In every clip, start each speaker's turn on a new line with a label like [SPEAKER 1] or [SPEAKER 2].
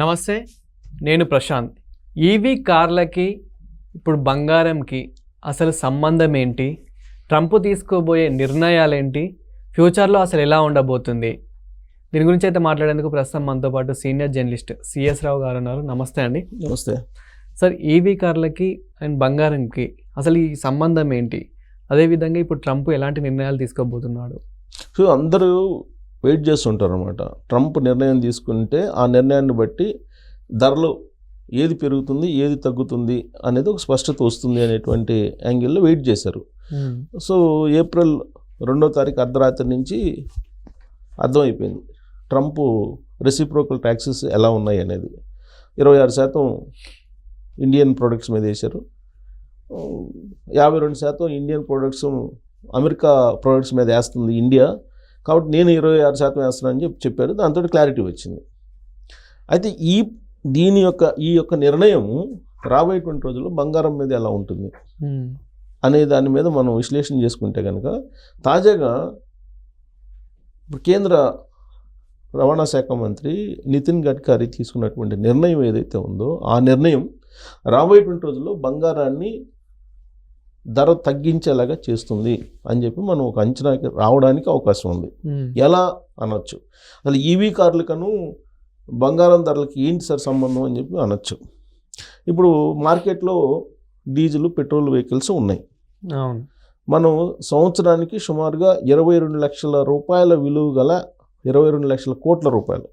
[SPEAKER 1] నమస్తే నేను ప్రశాంత్. ఈవీ కార్లకి ఇప్పుడు బంగారంకి అసలు సంబంధం ఏంటి? ట్రంప్ తీసుకోబోయే నిర్ణయాలేంటి? ఫ్యూచర్లో అసలు ఎలా ఉండబోతుంది? దీని గురించి అయితే మాట్లాడేందుకు ప్రస్తుతం మనతో పాటు సీనియర్ జర్నలిస్ట్ సిఎస్ రావు గారు ఉన్నారు. నమస్తే అండి.
[SPEAKER 2] నమస్తే.
[SPEAKER 1] సార్ ఈవీ కార్లకి అండ్ బంగారంకి అసలు ఈ సంబంధం ఏంటి? అదేవిధంగా ఇప్పుడు ట్రంప్ ఎలాంటి నిర్ణయాలు తీసుకోబోతున్నాడు?
[SPEAKER 2] సో అందరూ వెయిట్ చేస్తుంటారు అనమాట ట్రంప్ నిర్ణయం తీసుకుంటే ఆ నిర్ణయాన్ని బట్టి ధరలు ఏది పెరుగుతుంది ఏది తగ్గుతుంది అనేది ఒక స్పష్టత వస్తుంది అనేటువంటి యాంగిల్లో వెయిట్ చేశారు. సో ఏప్రిల్ రెండో తారీఖు అర్ధరాత్రి నుంచి అర్థమైపోయింది. ట్రంప్ రెసిప్రోకల్ ట్యాక్సెస్ ఎలా ఉన్నాయి అనేది. ఇరవై ఆరు శాతం ఇండియన్ ప్రొడక్ట్స్ మీద వేశారు. యాభై రెండు శాతం ఇండియన్ ప్రొడక్ట్స్ అమెరికా ప్రొడక్ట్స్ మీద వేస్తుంది ఇండియా. కాబట్టి నేను ఇరవై ఆరు శాతం వేస్తున్నానని చెప్పి చెప్పారు. దాంతో క్లారిటీ వచ్చింది. అయితే ఈ దీని యొక్క ఈ యొక్క నిర్ణయం రాబోయేటువంటి రోజుల్లో బంగారం మీద ఎలా ఉంటుంది. అనే దాని మీద మనం విశ్లేషణ చేసుకుంటే కనుక తాజాగా ఇప్పుడు కేంద్ర రవాణా శాఖ మంత్రి నితిన్ గడ్కరీ తీసుకున్నటువంటి నిర్ణయం ఏదైతే ఉందో ఆ నిర్ణయం రాబోయేటువంటి రోజుల్లో బంగారాన్ని ధర తగ్గించేలాగా చేస్తుంది అని చెప్పి మనం ఒక అంచనాకి రావడానికి అవకాశం ఉంది. ఎలా అనొచ్చు? అసలు ఈవీ కార్లకను బంగారం ధరలకి ఏంటి సార్ సంబంధం అని చెప్పి అనొచ్చు. ఇప్పుడు మార్కెట్లో డీజిల్ పెట్రోల్ వెహికల్స్ ఉన్నాయి.
[SPEAKER 1] అవును.
[SPEAKER 2] మనం సంవత్సరానికి సుమారుగా ఇరవై రెండు లక్షల రూపాయల విలువ గల ఇరవై రెండు లక్షల కోట్ల రూపాయలు.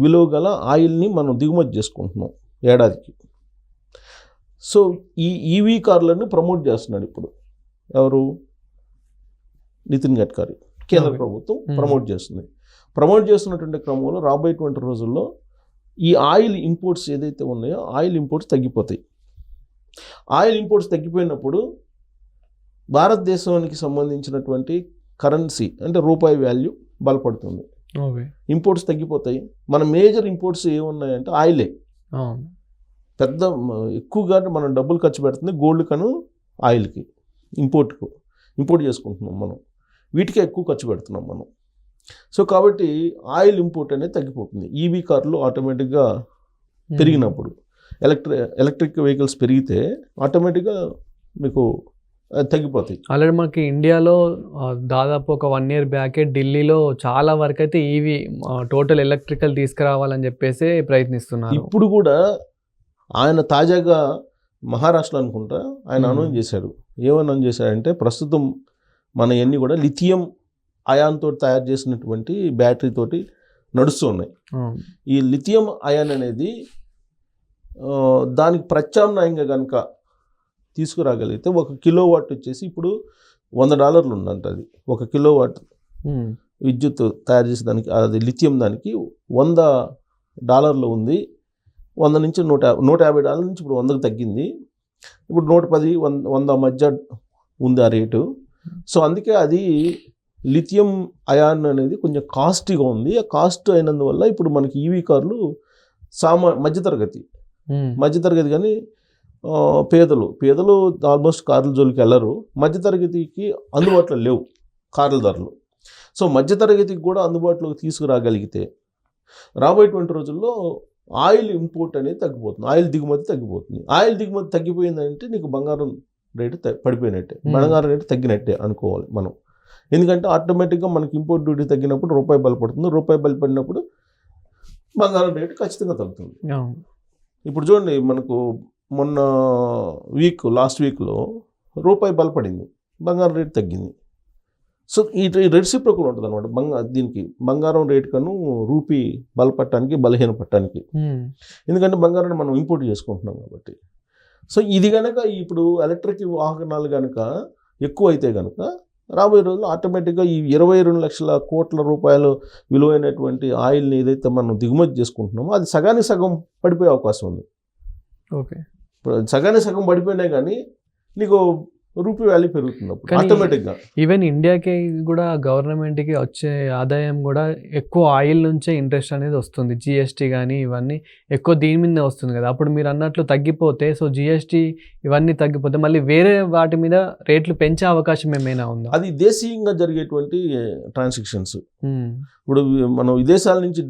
[SPEAKER 2] విలువ గల ఆయిల్ని మనం దిగుమతి చేసుకుంటున్నాం ఏడాదికి. సో ఈ ఈవీ కార్లను ప్రమోట్ చేస్తున్నాడు ఇప్పుడు. ఎవరు? నితిన్ గడ్కరీ. కేంద్ర. ప్రభుత్వం. ప్రమోట్ చేస్తుంది. ప్రమోట్ చేస్తున్నటువంటి క్రమంలో రాబోయేటువంటి రోజుల్లో ఈ ఆయిల్ ఇంపోర్ట్స్ ఏదైతే ఉన్నాయో ఆయిల్ ఇంపోర్ట్స్ తగ్గిపోతాయి. ఆయిల్ ఇంపోర్ట్స్ తగ్గిపోయినప్పుడు భారతదేశానికి సంబంధించినటువంటి కరెన్సీ అంటే రూపాయి వాల్యూ బలపడుతుంది. ఇంపోర్ట్స్ తగ్గిపోతాయి. మన మేజర్ ఇంపోర్ట్స్ ఏమున్నాయంటే ఆయిలే. పెద్ద ఎక్కువగా మనం డబ్బులు ఖర్చు పెడుతుంది గోల్డ్ కను ఆయిల్కి ఇంపోర్ట్కు ఇంపోర్ట్ చేసుకుంటున్నాం మనం. వీటికే ఎక్కువ ఖర్చు పెడుతున్నాం మనం. సో కాబట్టి ఆయిల్ ఇంపోర్ట్ అనేది తగ్గిపోతుంది. ఈవీ కార్లు ఆటోమేటిక్గా. పెరిగినప్పుడు. ఎలక్ట్రి ఎలక్ట్రిక్ వెహికల్స్ పెరిగితే ఆటోమేటిక్గా మీకు తగ్గిపోతాయి.
[SPEAKER 1] ఆల్రెడీ మనకి ఇండియాలో దాదాపు ఒక వన్ ఇయర్ బ్యాకే ఢిల్లీలో చాలా వరకు అయితే ఈవీ టోటల్ ఎలక్ట్రికల్ తీసుకురావాలని చెప్పేసి ప్రయత్నిస్తున్నారు.
[SPEAKER 2] ఇప్పుడు కూడా ఆయన తాజాగా మహారాష్ట్ర అనుకుంటా ఆయన. అనౌన్స్ చేశాడు ఏమని అనౌన్స్ చేశాడంటే ప్రస్తుతం మన అన్ని కూడా లిథియం అయాన్ తోటి తయారు చేసినటువంటి బ్యాటరీ తోటి నడుస్తూ ఉన్నాయి
[SPEAKER 1] అవును.
[SPEAKER 2] ఈ లిథియం అయాన్ అనేది దానికి ప్రత్యామ్నాయంగా కనుక తీసుకురాగలిగితే ఒక కిలో వాట్ వచ్చేసి ఇప్పుడు వంద డాలర్లు ఉందంట అది ఒక కిలో వాట్. విద్యుత్ తయారు చేసే దానికి అది లిథియం దానికి వంద డాలర్లు ఉంది వంద నుంచి నూట నూట యాభై డాలర్ల నుంచి ఇప్పుడు వందకు తగ్గింది. ఇప్పుడు నూట పది వంద వంద మధ్య ఉంది ఆ రేటు. సో అందుకే అది లిథియం అయాన్ అనేది కొంచెం కాస్ట్గా ఉంది. ఆ కాస్ట్ అయినందువల్ల ఇప్పుడు మనకి ఈవీ కార్లు సామా మధ్యతరగతి.
[SPEAKER 1] మ్మ్.
[SPEAKER 2] మధ్యతరగతి కానీ పేదలు పేదలు ఆల్మోస్ట్ కార్ల జోలికి వెళ్ళరు. మధ్యతరగతికి అందుబాటులో లేవు కార్ల ధరలు. సో మధ్యతరగతికి కూడా అందుబాటులోకి తీసుకురాగలిగితే రాబోయేటువంటి రోజుల్లో ఆయిల్ ఇంపోర్ట్ అనేది తగ్గిపోతుంది. ఆయిల్ దిగుమతి తగ్గిపోతుంది. ఆయిల్ దిగుమతి తగ్గిపోయిందంటే నీకు బంగారం రేటు పడిపోయినట్టే. బంగారం రేటు తగ్గినట్టే అనుకోవాలి మనం. ఎందుకంటే ఆటోమేటిక్గా మనకి ఇంపోర్ట్ డ్యూటీ తగ్గినప్పుడు రూపాయి బలపడుతుంది రూపాయి బలపడినప్పుడు బంగారం రేటు ఖచ్చితంగా తగ్గుతుంది. ఇప్పుడు చూడండి మనకు మొన్న వీక్ లాస్ట్ వీక్లో రూపాయి బలపడింది బంగారం రేటు తగ్గింది. సో ఈ రెసిప్రోకల్ ఉంటుంది అనమాట బంగా దీనికి బంగారం రేటు కను రూపీ బలపడటానికి బలహీన పట్టడానికి. ఎందుకంటే బంగారాన్ని మనం ఇంపోర్ట్ చేసుకుంటున్నాం కాబట్టి. సో ఇది కనుక ఇప్పుడు ఎలక్ట్రిక్ వాహనాలు కనుక ఎక్కువ అయితే కనుక రాబోయే రోజుల్లో ఆటోమేటిక్గా ఈ ఇరవై రెండు లక్షల కోట్ల రూపాయలు విలువైనటువంటి ఆయిల్ని ఏదైతే మనం దిగుమతి చేసుకుంటున్నామో అది సగానికి సగం పడిపోయే అవకాశం ఉంది.
[SPEAKER 1] ఓకే.
[SPEAKER 2] ఇప్పుడు సగానికి సగం పడిపోయినాయి కానీ నీకు రూపీ వాల్యూ పెరుగుతుంది అప్పుడు
[SPEAKER 1] కానీ-
[SPEAKER 2] ఆటోమేటిక్గా
[SPEAKER 1] ఈవెన్ ఇండియాకి కూడా గవర్నమెంట్కి వచ్చే ఆదాయం కూడా ఎక్కువ ఆయిల్ నుంచే ఇంట్రెస్ట్ అనేది వస్తుంది. జిఎస్టీ కానీ ఇవన్నీ ఎక్కువ దీని మీదనే వస్తుంది కదా. అప్పుడు మీరు అన్నట్లు తగ్గిపోతే సో జిఎస్టీ ఇవన్నీ తగ్గిపోతే మళ్ళీ వేరే వాటి మీద రేట్లు పెంచే అవకాశం ఏమైనా ఉందా?
[SPEAKER 2] అది దేశీయంగా జరిగేటువంటి ట్రాన్సాక్షన్స్
[SPEAKER 1] ఉమ్,
[SPEAKER 2] ఇప్పుడు మనం విదేశాల నుంచి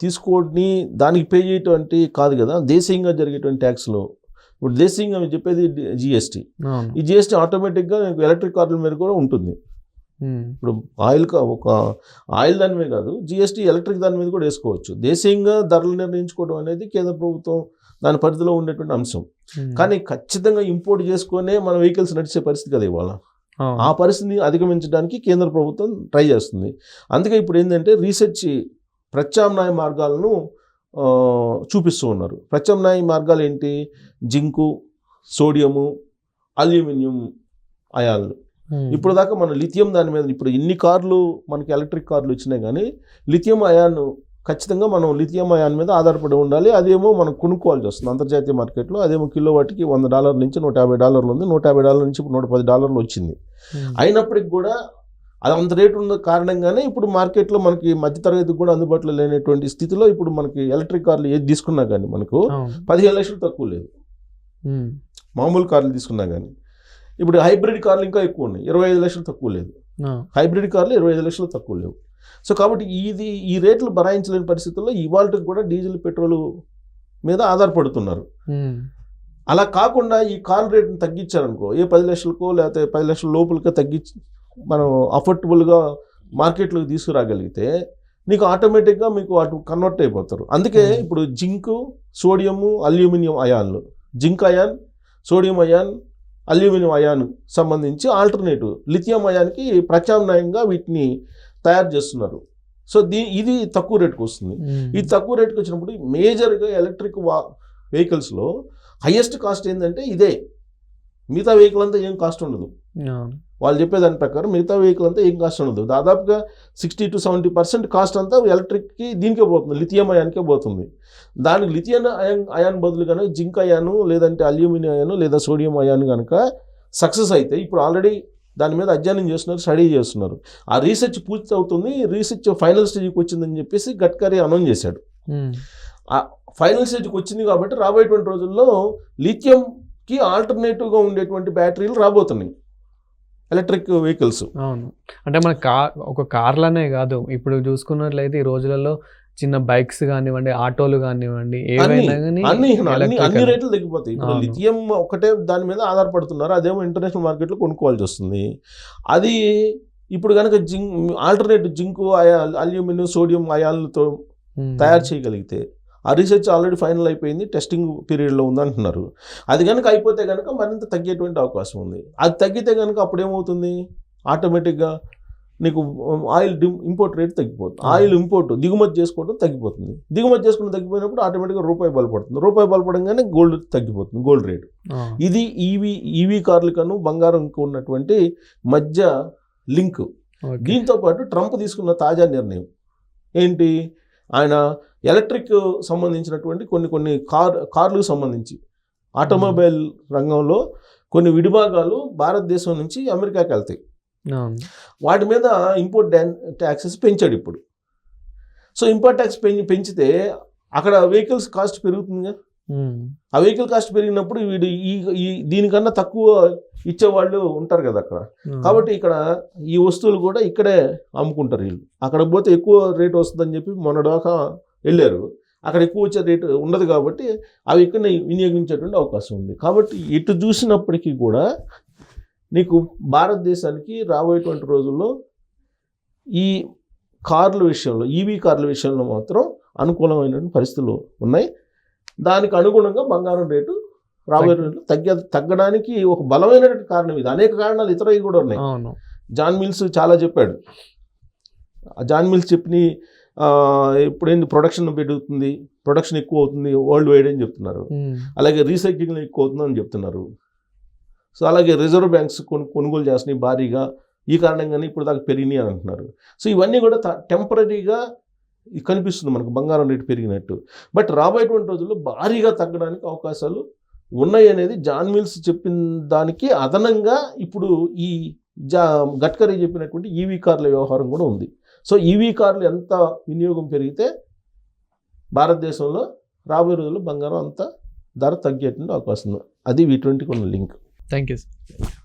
[SPEAKER 2] తీసుకొని దానికి పే చేయటువంటి కాదు కదా. దేశీయంగా జరిగేటువంటి ట్యాక్స్లో ఇప్పుడు దేశీయంగా మీరు చెప్పేది జిఎస్టీ ఈ జిఎస్టీ ఆటోమేటిక్గా ఎలక్ట్రిక్ కార్ల మీద కూడా ఉంటుంది.
[SPEAKER 1] ఉమ్,
[SPEAKER 2] ఇప్పుడు ఆయిల్ కా- ఒక ఆయిల్ దాని మీద కాదు జిఎస్టీ ఎలక్ట్రిక్ దాని మీద కూడా వేసుకోవచ్చు. దేశీయంగా ధరలు నిర్ణయించుకోవడం అనేది కేంద్ర ప్రభుత్వం దాని పరిధిలో ఉండేటువంటి అంశం.
[SPEAKER 1] ఉమ్,
[SPEAKER 2] కానీ ఖచ్చితంగా ఇంపోర్ట్ చేసుకొనే మన వెహికల్స్ నడిచే పరిస్థితి కదా ఇవాళ. ఆ పరిస్థితిని అధిగమించడానికి కేంద్ర ప్రభుత్వం ట్రై చేస్తుంది. అందుకే ఇప్పుడు ఏంటంటే రీసెర్చ్ ప్రత్యామ్నాయ మార్గాలను చూపిస్తూ ఉన్నారు. ప్రత్యామ్నాయ మార్గాలు ఏంటి? జింకు సోడియము అల్యూమినియం అయాన్లు. ఇప్పుడు దాకా మన లిథియం దాని మీద ఇప్పుడు ఎన్ని కార్లు మనకి ఎలక్ట్రిక్ కార్లు వచ్చినాయి కానీ లిథియం అయాన్ ఖచ్చితంగా మనం లిథియం అయాన్ మీద ఆధారపడి ఉండాలి. అదేమో మనం కొనుక్కోవాల్సి వస్తుంది. అంతర్జాతీయ మార్కెట్లో అదేమో కిలో వాటికి వంద డాలర్ల నుంచి నూట యాభై డాలర్లు ఉంది. నూట యాభై డాలర్ల నుంచి ఇప్పుడు నూట పది డాలర్లు వచ్చింది. అయినప్పటికి కూడా అది అంత రేటు ఉన్న కారణంగానే ఇప్పుడు మార్కెట్లో మనకి మధ్యతరగతికి కూడా అందుబాటులో లేనటువంటి స్థితిలో ఇప్పుడు మనకి ఎలక్ట్రిక్ కార్లు ఏది తీసుకున్నా కానీ మనకు పదిహేను లక్షలు తక్కువ లేదు. మామూలు కార్లు తీసుకున్నా కానీ. ఇప్పుడు హైబ్రిడ్ కార్లు ఇంకా ఎక్కువ ఉన్నాయి. ఇరవై ఐదు లక్షలు తక్కువ లేదు. హైబ్రిడ్ కార్లు ఇరవై ఐదు లక్షలు తక్కువ లేవు. సో కాబట్టి ఇది ఈ రేట్లు భరాయించలేని పరిస్థితుల్లో ఇవాళకి కూడా డీజిల్ పెట్రోల్ మీద ఆధారపడుతున్నారు. అలా కాకుండా ఈ కార్ రేట్ని తగ్గించారనుకో ఏ పది లక్షలకో లేకపోతే పది లక్షల లోపలికో తగ్గించి మనం అఫోర్డబుల్గా మార్కెట్లోకి తీసుకురాగలిగితే నీకు ఆటోమేటిక్గా మీకు అటు కన్వర్ట్ అయిపోతారు. అందుకే. ఇప్పుడు zinc sodium aluminium అయాన్లు. Zinc ion sodium ion aluminium ion సంబంధించి ఆల్టర్నేటివ్ లిథియం అయాన్కి ప్రత్యామ్నాయంగా వీటిని తయారు చేస్తున్నారు. సో దీ ఇది తక్కువ రేటుకు వస్తుంది. ఇది తక్కువ రేటుకి వచ్చినప్పుడు మేజర్గా ఎలక్ట్రిక్ వా వెహికల్స్లో హయ్యెస్ట్ కాస్ట్ ఏంటంటే ఇదే. మిగతా వెహికల్ అంతా ఏం కాస్ట్ ఉండదు. వాళ్ళు చెప్పేదాని ప్రకారం మిగతా వెహికల్ అంతా ఏం కాస్ట్ ఉండదు. దాదాపుగా sixty to seventy percent cost అంతా ఎలక్ట్రిక్కి దీనికే పోతుంది లిథియం అయాన్కే పోతుంది. దానికి లిథియం అయాన్ అయాన్ బదులు కనుక జింక్ అయాను లేదంటే అల్యూమినియం అయాను లేదా సోడియం అయాన్ కనుక సక్సెస్ అయితే ఇప్పుడు ఆల్రెడీ దాని మీద అధ్యయనం చేస్తున్నారు స్టడీ చేస్తున్నారు. ఆ రీసెర్చ్ పూర్తి అవుతుంది రీసెర్చ్ ఫైనల్ స్టేజ్కి వచ్చిందని చెప్పేసి గడ్కరీ అనౌన్స్ చేశాడు. ఫైనల్ స్టేజ్కి వచ్చింది కాబట్టి రాబోయేటువంటి రోజుల్లో లిథియంకి ఆల్టర్నేటివ్గా ఉండేటువంటి బ్యాటరీలు రాబోతున్నాయి. Electric vehicles.
[SPEAKER 1] అవును. అంటే మన కార్ ఒక కార్లనే కాదు. ఇప్పుడు చూసుకున్నట్లయితే ఈ రోజులలో చిన్న బైక్స్ కానివ్వండి ఆటోలు కానివ్వండి ఏవైనా
[SPEAKER 2] అన్ని. రేట్లు తగ్గిపోతాయి ఇప్పుడు. లిథియం ఒకటే దాని మీద ఆధారపడుతున్నారు. అదేమో ఇంటర్నేషనల్ మార్కెట్లో కొనుక్కోవాల్సి వస్తుంది. అది ఇప్పుడు కనుక zinc alternative zinc aluminium sodium అయాన్లతో
[SPEAKER 1] ఉమ్,
[SPEAKER 2] తయారు చేయగలిగితే ఆ రీసెర్చ్ ఆల్రెడీ ఫైనల్ అయిపోయింది టెస్టింగ్ పీరియడ్లో ఉందంటున్నారు. అది కనుక అయిపోతే కనుక మరింత తగ్గేటువంటి అవకాశం ఉంది. అది తగ్గితే కనుక అప్పుడు ఏమవుతుంది ఆటోమేటిక్గా నీకు ఆయిల్ ఇంపోర్ట్ రేట్ తగ్గిపోతుంది. ఆయిల్ ఇంపోర్ట్ దిగుమతి చేసుకోవడం తగ్గిపోతుంది. దిగుమతి చేసుకుని తగ్గిపోయినప్పుడు ఆటోమేటిక్గా రూపాయి బలపడుతుంది. రూపాయి బలపడంగానే గోల్డ్ తగ్గిపోతుంది గోల్డ్ రేట్ ఇది ఈవీ ఈవీ కార్లకను బంగారంకు ఉన్నటువంటి మధ్య లింక్.
[SPEAKER 1] ఓకే.
[SPEAKER 2] దీంతో పాటు ట్రంప్ తీసుకున్న తాజా నిర్ణయం. ఏంటి? ఆయన ఎలక్ట్రిక్ సంబంధించినటువంటి కొన్ని కొన్ని కార్ కార్లకు సంబంధించి ఆటోమొబైల్ రంగంలో కొన్ని విడిభాగాలు భారతదేశం నుంచి అమెరికాకి వెళ్తాయి. వాటి మీద ఇంపోర్ట్ ట్యాక్సెస్ పెంచాడు ఇప్పుడు. సో ఇంపోర్ట్ ట్యాక్స్ పెంచి పెంచితే అక్కడ వెహికల్స్ కాస్ట్ పెరుగుతుందిగా ఆ వెహికల్ కాస్ట్ పెరిగినప్పుడు వీడు ఈ ఈ దీనికన్నా తక్కువ ఇచ్చేవాళ్ళు ఉంటారు కదా అక్కడ. కాబట్టి ఇక్కడ ఈ వస్తువులు కూడా ఇక్కడే అమ్ముకుంటారు వీళ్ళు. అక్కడ పోతే ఎక్కువ రేట్ వస్తుందని చెప్పి మొన్నదాకా వెళ్ళారు. అక్కడ ఎక్కువ వచ్చే రేటు ఉండదు కాబట్టి అవి ఇక్కడ వినియోగించేటువంటి అవకాశం ఉంది. కాబట్టి ఇటు చూసినప్పటికీ కూడా నీకు భారతదేశానికి రాబోయేటువంటి రోజుల్లో ఈ కార్ల విషయంలో ఈవీ కార్ల విషయంలో మాత్రం అనుకూలమైనటువంటి పరిస్థితులు ఉన్నాయి. దానికి అనుగుణంగా బంగారం రేటు రాబోయే రోజుల్లో తగ్గ తగ్గడానికి ఒక బలమైనటువంటి కారణం ఇది. అనేక కారణాలు ఇతరవి కూడా ఉన్నాయి. జాన్ మిల్స్ చాలా చెప్పాడు. జాన్ మిల్స్ చెప్పిన ఇప్పుడేంది ప్రొడక్షన్ పెరుగుతుంది ప్రొడక్షన్ ఎక్కువ అవుతుంది వరల్డ్ వైడ్ అని చెప్తున్నారు. అలాగే రీసైక్లింగ్ ఎక్కువ అవుతుందని చెప్తున్నారు. సో అలాగే రిజర్వ్ బ్యాంక్స్ కొను కొనుగోలు చేస్తున్నాయి భారీగా. ఈ కారణంగానే ఇప్పుడు దాకా పెరిగినాయి అని అంటున్నారు. సో ఇవన్నీ కూడా టెంపరీగా కనిపిస్తుంది మనకు బంగారం రేటు పెరిగినట్టు. బట్ రాబోయేటువంటి రోజుల్లో భారీగా తగ్గడానికి అవకాశాలు ఉన్నాయి అనేది జాన్ మిల్స్ చెప్పిన దానికి అదనంగా ఇప్పుడు ఈ జా గడ్కరీ చెప్పినటువంటి ఈవీ కార్ల వ్యవహారం కూడా ఉంది. సో ఈవీ కార్లు ఎంత వినియోగం పెరిగితే భారతదేశంలో రాబోయే రోజుల్లో బంగారం అంత ధర తగ్గేటువంటి అవకాశం ఉంది. అది వీటి ఉన్న లింక్.
[SPEAKER 1] Thank you sir